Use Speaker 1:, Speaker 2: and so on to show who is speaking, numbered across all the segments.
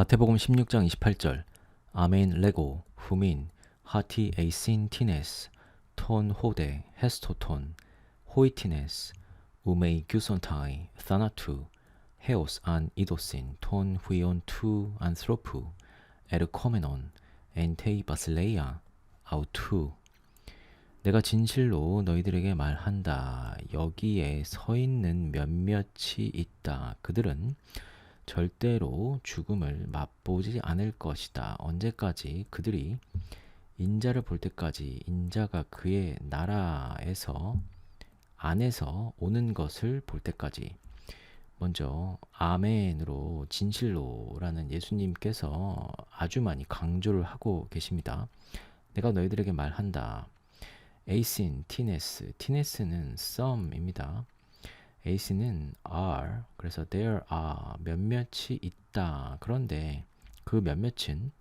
Speaker 1: 마태복음 16장 28절 아멘 레고 후민 하티 에이신 티네스 톤 호데 헤스토톤 호이티네스 우메이 규손타이 타나투 헤오스 안 이도신 톤 후이온 투 안스로프 에르코메논 엔테이 바슬레이아 아우투 내가 진실로 너희들에게 말한다. 여기에 서 있는 몇몇이 있다. 그들은 절대로 죽음을 맛보지 않을 것이다. 언제까지 그들이 인자를 볼 때까지 인자가 그의 나라에서 안에서 오는 것을 볼 때까지 먼저 아멘으로 진실로라는 예수님께서 아주 많이 강조를 하고 계십니다. 내가 너희들에게 말한다. 에이신, 티네스, 티네스는 some입니다. 에이신은 are, 그래서 there are 몇몇이 있다. 그런데 그 몇몇은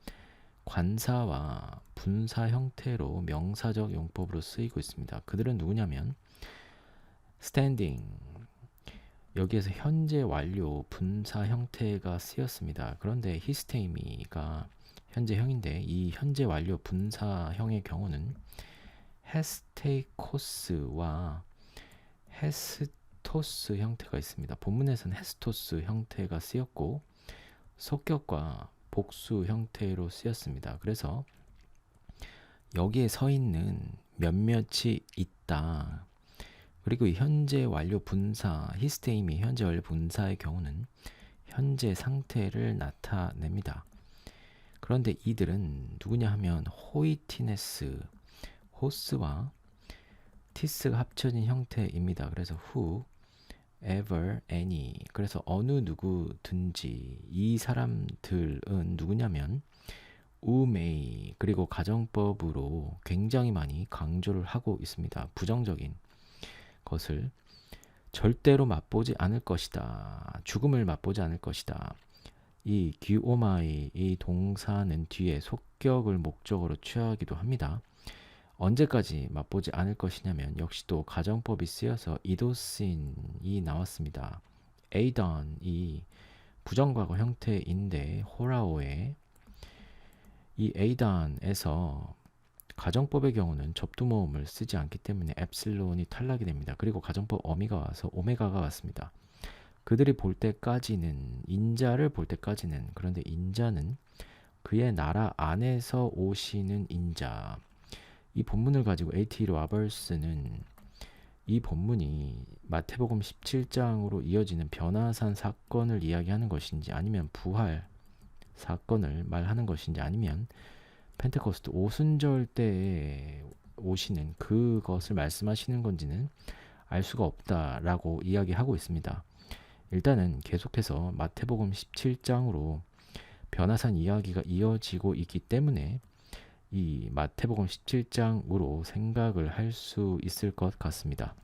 Speaker 1: 관사와 분사 형태로 명사적 용법으로 쓰이고 있습니다. 그들은 누구냐면 standing 여기에서 현재 완료 분사 형태가 쓰였습니다. 그런데 히스테이미가 현재형인데 이 현재 완료 분사형의 경우는 헤스테이코스와 헤스토스 형태가 있습니다. 본문에서는 헤스토스 형태가 쓰였고 속격과 복수 형태로 쓰였습니다. 그래서 여기에 서 있는 몇몇이 있다. 그리고 이 현재 완료 분사 히스테임이 현재 완료 분사의 경우는 현재 상태를 나타냅니다. 그런데 이들은 누구냐 하면 호이티네스 호스와 티스가 합쳐진 형태입니다. 그래서 who, ever, any. 그래서 어느 누구든지 이 사람들은 누구냐면 우메이 그리고 가정법으로 굉장히 많이 강조를 하고 있습니다. 부정적인 것을 절대로 맛보지 않을 것이다. 죽음을 맛보지 않을 것이다. 이 기오마이 이 동사는 뒤에 속격을 목적으로 취하기도 합니다. 언제까지 맛보지 않을 것이냐면 역시도 가정법이 쓰여서 이도신이 나왔습니다. 에이던이 부정과거 형태인데 호라오의 이 에이던에서 가정법의 경우는 접두 모음을 쓰지 않기 때문에 엡실론이 탈락이 됩니다. 그리고 가정법 어미가 와서 오메가가 왔습니다. 그들이 볼 때까지는 인자를 볼 때까지는 그런데 인자는 그의 나라 안에서 오시는 인자 이 본문을 가지고 A.T. 로버스는 이 본문이 마태복음 17장으로 이어지는 변화산 사건을 이야기하는 것인지 아니면 부활 사건을 말하는 것인지 아니면 펜테코스트 오순절 때에 오시는 그것을 말씀하시는 건지는 알 수가 없다라고 이야기하고 있습니다. 일단은 계속해서 마태복음 17장으로 변화산 이야기가 이어지고 있기 때문에 이 마태복음 17장으로 생각을 할 수 있을 것 같습니다.